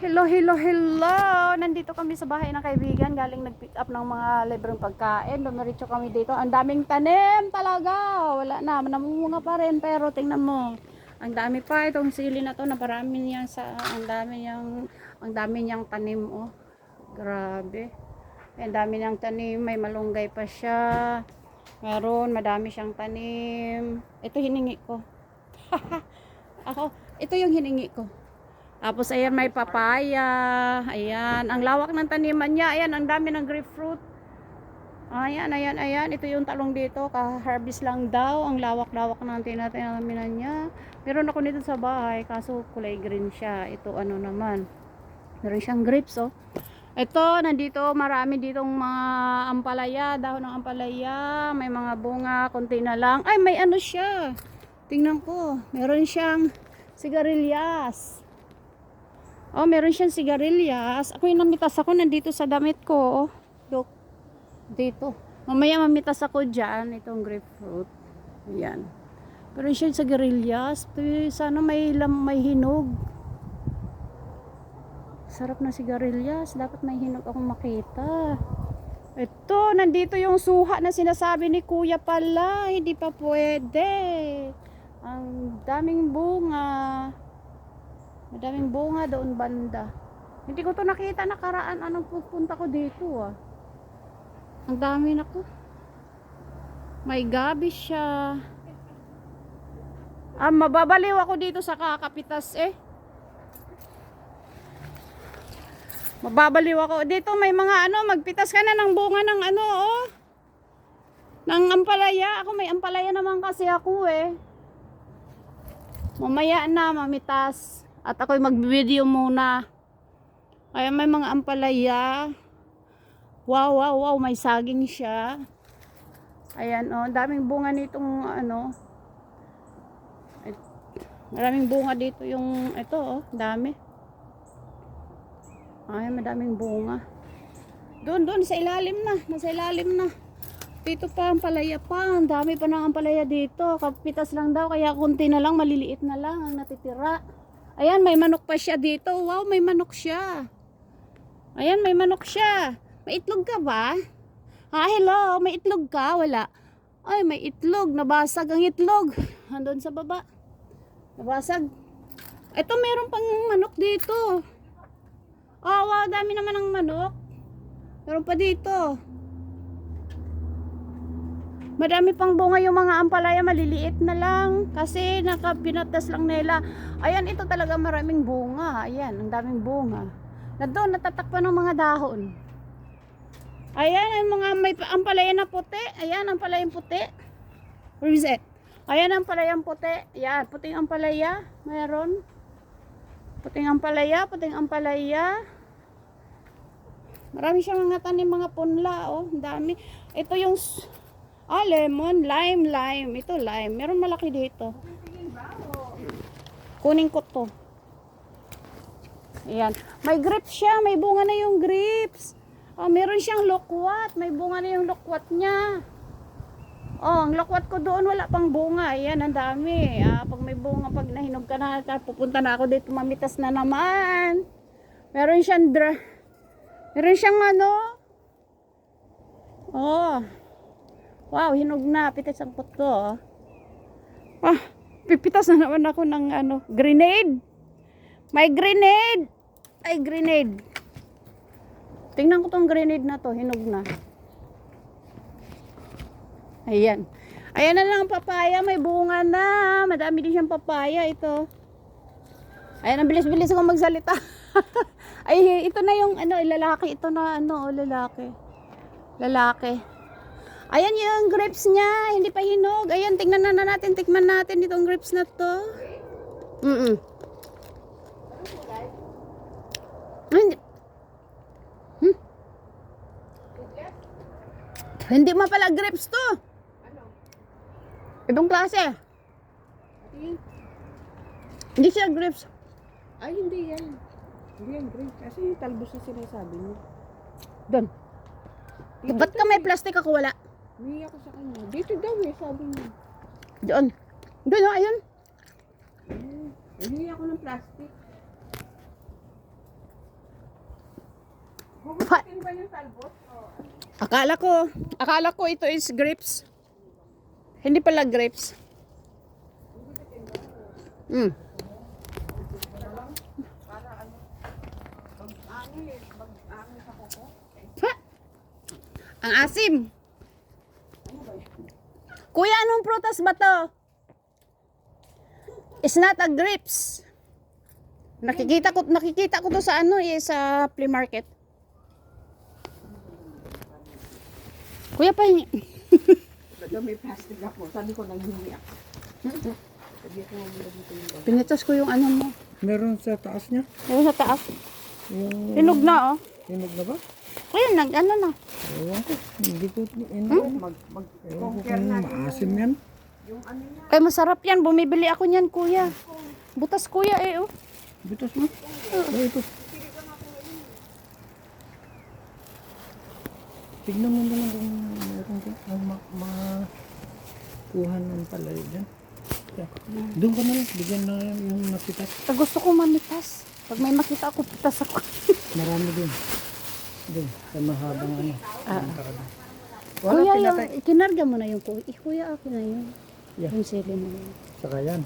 Hello, hello, hello! Nandito kami sa bahay ng kaibigan. Galing nag-pick up ng mga libreng pagkain. Dumiretso kami dito. Ang daming tanim talaga. Wala na. Namunga pa rin. Pero tingnan mo. Ang dami pa. Itong sili na to. Naparami niya sa... Ang dami niyang... Ang dami niyang tanim. Oh. Grabe. Ang dami niyang tanim. May malunggay pa siya. Meron. Madami siyang tanim. Ito hiningi ko. Ako. Ito yung hiningi ko. Tapos ayan may papaya. Ayan, ang lawak ng taniman niya. Ayan, ang dami ng grapefruit. Ayan, ayan, ayan. Ito yung talong dito. Ka-harvest lang daw. Ang lawak-lawak ng tinataniman niya. Meron ako nito sa bahay. Kaso kulay green siya. Ito ano naman. Meron siyang grapes oh. Ito, nandito marami ditong mga ampalaya. Dahon ng ampalaya. May mga bunga. Konti na lang. Ay, may ano siya. Tingnan ko. Meron siyang sigarilyas. Oh, meron siyang sigarilyas. Ako yung namitas ako nandito sa damit ko. Oh. Look. Dito. Mamaya mamitas ako dyan. Itong grapefruit. Ayan. Meron siyang sigarilyas. Sana may, lam, may hinog. Sarap na sigarilyas. Dapat may hinog akong makita. Ito, nandito yung suha na sinasabi ni kuya pala. Hindi pa pwede. Ang daming bunga. Madaming bunga doon banda. Hindi ko to nakita nakaraan anong pupunta ko dito ah. Ang dami na ko. May gabi siya. Ah, mababaliw ako dito sa kakapitas eh. Mababaliw ako. Dito may mga ano, magpitas ka na ng bunga ng ano oh. Ng ampalaya. Ako may ampalaya naman kasi ako eh. Mamaya na mamitas. At ako'y mag-video muna. Kaya may mga ampalaya. Wow, wow, wow. May saging siya. Ayan, oh. Daming bunga nitong, ano. Maraming bunga dito yung, ito, oh. Dami. Ay, madaming bunga. Doon, doon, sa ilalim na. Nasa ilalim na. Dito pa ang palaya pa. Ang dami pa ng ampalaya dito. Kapitas lang daw. Kaya kunti na lang, maliliit na lang ang natitira. Ayan, may manok pa siya dito. Wow, may manok siya. Ayan, may manok siya. May itlog ka ba? Ha, hello, may itlog ka? Wala. Ay, may itlog. Nabasag ang itlog. Andun sa baba. Nabasag. Ito, meron pang manok dito. Oh, wow, dami naman ng manok. Meron pa dito. Madami pang bunga yung mga ampalaya, maliliit na lang. Kasi nakapinatas lang nila. Ayan, ito talaga maraming bunga. Ayan, ang daming bunga. Na doon, natatakpan ng mga dahon. Ayan, ang mga may pa- ampalaya na puti. Ayan, ang palayang puti. Where is it? Ayan, ang palayang puti. Ayan, puting ampalaya. Meron. Puting ampalaya, puting ampalaya. Marami siyang mga tanim, mga punla, oh. Ang dami. Ito yung, ah, lemon, lime, lime. Ito, lime. Meron malaki dito. Kunin ko to. Ayan. May grapes siya. May bunga na yung grapes. Oh, meron siyang lokwat. May bunga na yung lokwat niya. Oh, ang lokwat ko doon wala pang bunga. Ayan, ang dami. Ah, pag may bunga, pag nahinog ka na, ta- pupunta na ako dito, mamitas na naman. Meron siyang dra... Meron siyang ano? Oh. Wow, hinog na. Pitas ang pot ko. oh. Ah, pipitas na naman ako ng ano, grenade. May grenade. Ay, grenade. Tingnan ko tong grenade na to, hinog na. Ayan. Ayan na lang ang papaya, may bunga na. Madami din siyang papaya ito. Ayan, ang bilis-bilis ako magsalita. Ay, ito na yung ano, lalaki. Ito na ano, oh, lalaki. Lalaki. Ayan yung grapes niya, hindi pa hinog. Ayan, tingnan na, na natin, tikman natin itong grapes na to. Mm-mm. Ay, Hindi. Hmm? Hindi mo pala grapes to. Ibang klase. Hindi siya grapes. Ay, hindi yan. Hindi yan green. Kasi yung talbos na sinasabi niyo. Doon. Ba't ka may plastic ako wala? Humingi ako sa kanya. Dito daw eh, sabi niya. Doon. Doon, oh, ayun. Humingi ako ng plastic. Pa- Gugustuhin ba yung talbos? O, akala ko, akala ko ito is grapes. Hindi pala grapes. Mm. Ha? Ang asim. Kuya, anong prutas ba to? It's not a grapes. Nakikita ko nakikita ko to sa ano eh sa flea market. Kuya pa Baga may plastic ako. Sabi ko nanghingi ako. Sabi ko pinitas ko yung ano mo. Meron sa taas niya? Yung sa taas. Yung na oh. Hinog na ba? Kuya, nag ano na. Ewan ko. Hindi ko, Hmm? ano, Mag, mag, ewan ko kung maasim yan. yung ano. Ay masarap yan. Bumibili ako niyan, kuya. Butas kuya eh oh. Bitos mo? Oh, ito. Tignan mo na lang kung meron ko ang ma, makuha ng palay dyan. Doon ka na lang. Bigyan na yung napitas. Gusto ko mamitas. Pag may makita ako, pitas ako. Marami din. Doon. Sa mahabang ano. Ah. Wala kuya, yung, pinatay. kinarga mo na yung kuya. Eh, kuya, ako na yun. Yeah. Yung sili mo na yun. Saka yan.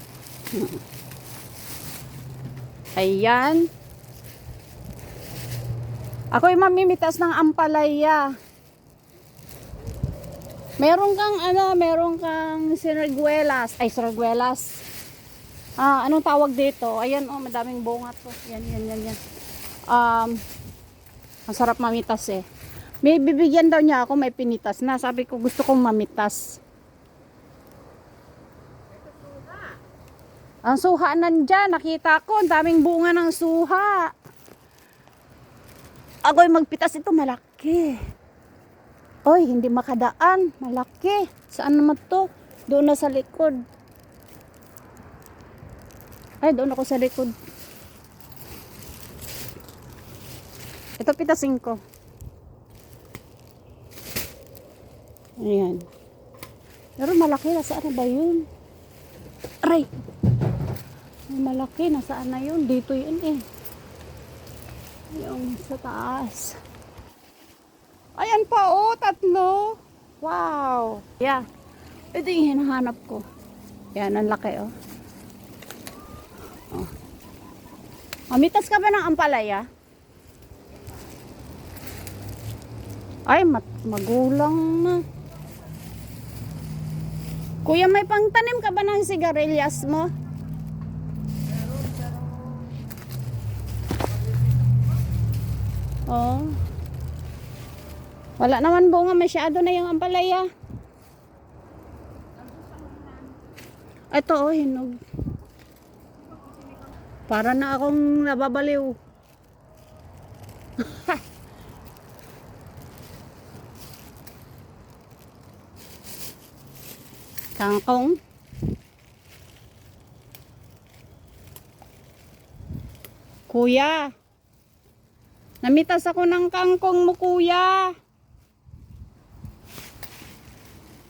Ayan. Ako'y mamimitas ng ampalaya. Meron kang ano, meron kang siniguelas. Ay, siniguelas. Ah, anong tawag dito? Ayan, oh, madaming bunga to. Yan, yan, yan, yan. Um, masarap mamitas eh. May bibigyan daw niya ako, may pinitas na. Sabi ko, gusto kong mamitas. Ang suha nandyan, nakita ko, ang daming bunga ng suha. Ako'y magpitas ito, malaki. Oy, hindi makadaan, malaki. Saan naman to? Doon na sa likod. Ay, doon ako sa likod. Ito pitasin ko. Ayan. Pero malaki, nasaan na ba yun? Aray! Malaki, nasaan na yun? Dito yun eh. Yung sa taas. Ayan pa oh, tatlo. Wow. Yeah. Ito yung hinahanap ko. Yan, ang laki oh. oh. Mamitas ka ba ng ampalaya? Ay, magulang na. Kuya, may pangtanim ka ba ng sigarilyas mo? Oh. Wala naman bunga, masyado na yung ampalaya. Ito oh, hinog. Para na akong nababaliw. Kangkong. Kuya. Namitas ako ng kangkong mo, kuya.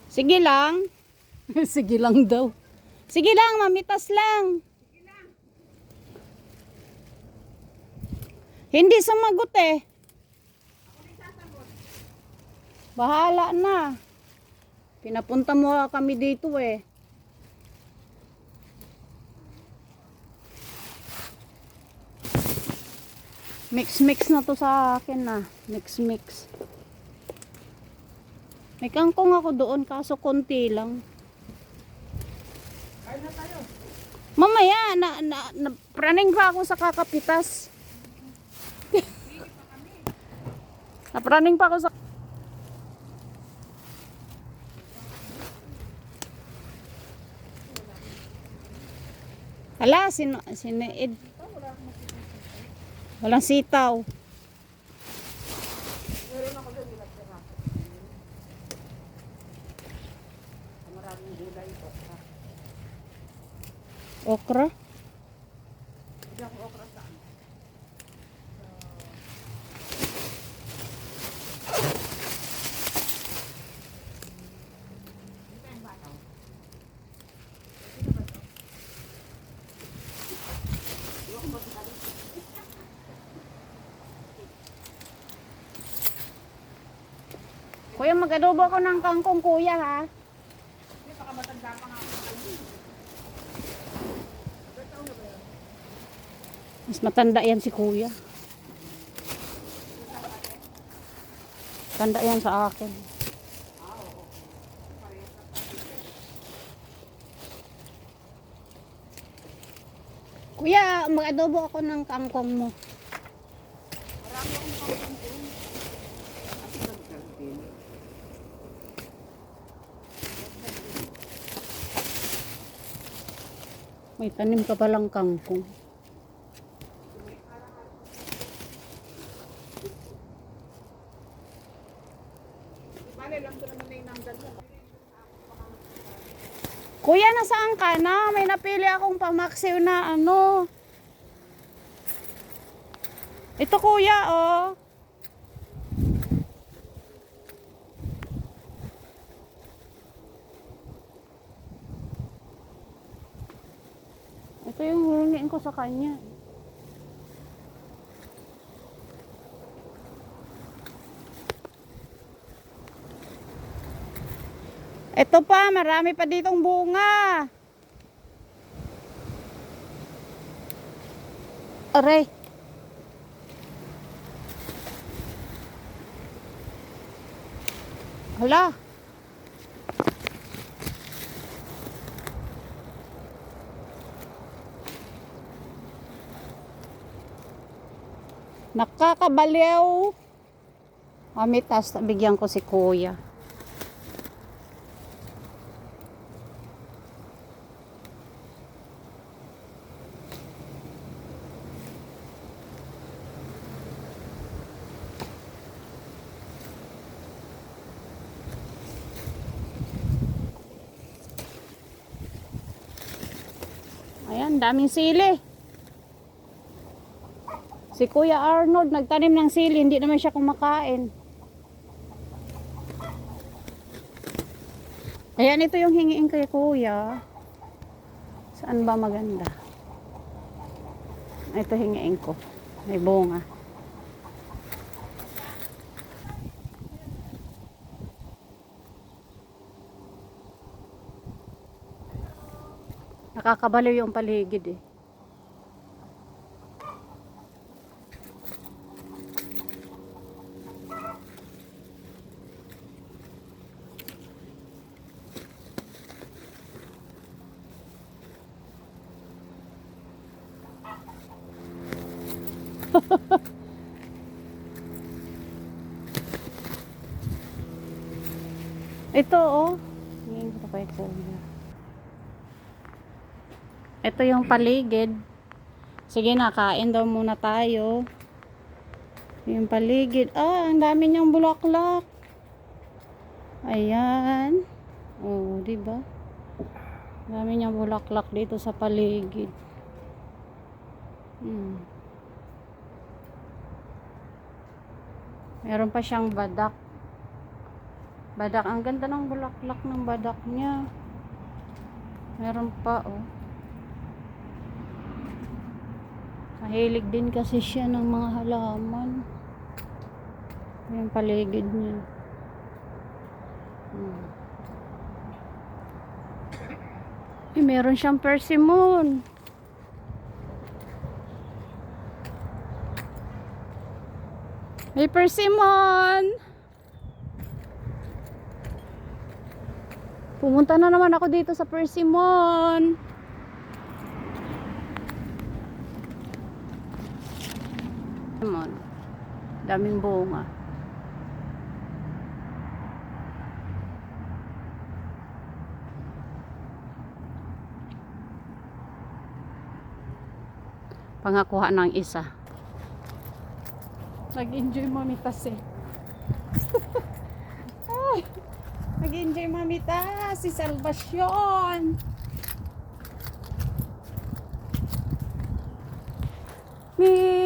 Sige lang. Sige lang daw. Sige lang, mamitas lang. Hindi sumagot eh. Bahala na. Pinapunta mo kami dito eh. Mix mix na to sa akin na. Mix mix. May kangkong ako doon kaso konti lang. Mamaya na, na, na praning pa ako sa kakapitas. Napraning pa ako sa Hala, sino, siniid. Walang sitaw. Okra? Mag-adobo ako ng kangkong kuya ha. Mas matanda yan si kuya. Tanda yan sa akin. Kuya, mag-adobo ako ng kangkong mo. May tanim ka palang kangkong. Kuya, nasaan ka na? May napili akong pamaksiw na ano. Ito kuya, oh. Ito hingin ko sa kanya. Ito pa, marami pa ditong bunga. Aray. Hala. Nakakabaliw. Amitas, bigyan ko si kuya. Ayan, daming sili. Si Kuya Arnold nagtanim ng sili, hindi naman siya kumakain. Ayan, ito yung hingiin kay Kuya. Saan ba maganda? Ito hingiin ko. May bunga. Nakakabaliw yung paligid eh. Ito oh. Hingin ko kay Kuya. Ito yung paligid. Sige na, kain daw muna tayo. Yung paligid. Ah, ang dami niyang bulaklak. Ayan. Oh, di ba? Dami niyang bulaklak dito sa paligid. Hmm. Meron pa siyang badak. Badak. Ang ganda ng bulaklak ng badak niya. Meron pa, oh. Mahilig din kasi siya ng mga halaman. Yung paligid niya. Hmm. Eh, meron siyang persimmon. May persimmon! Pumunta na naman ako dito sa persimmon. Persimmon. Daming bunga. Pangakuha ng isa. Nag-enjoy mamitas eh. Ay, Nag-enjoy mamitas si Salvacion. Mi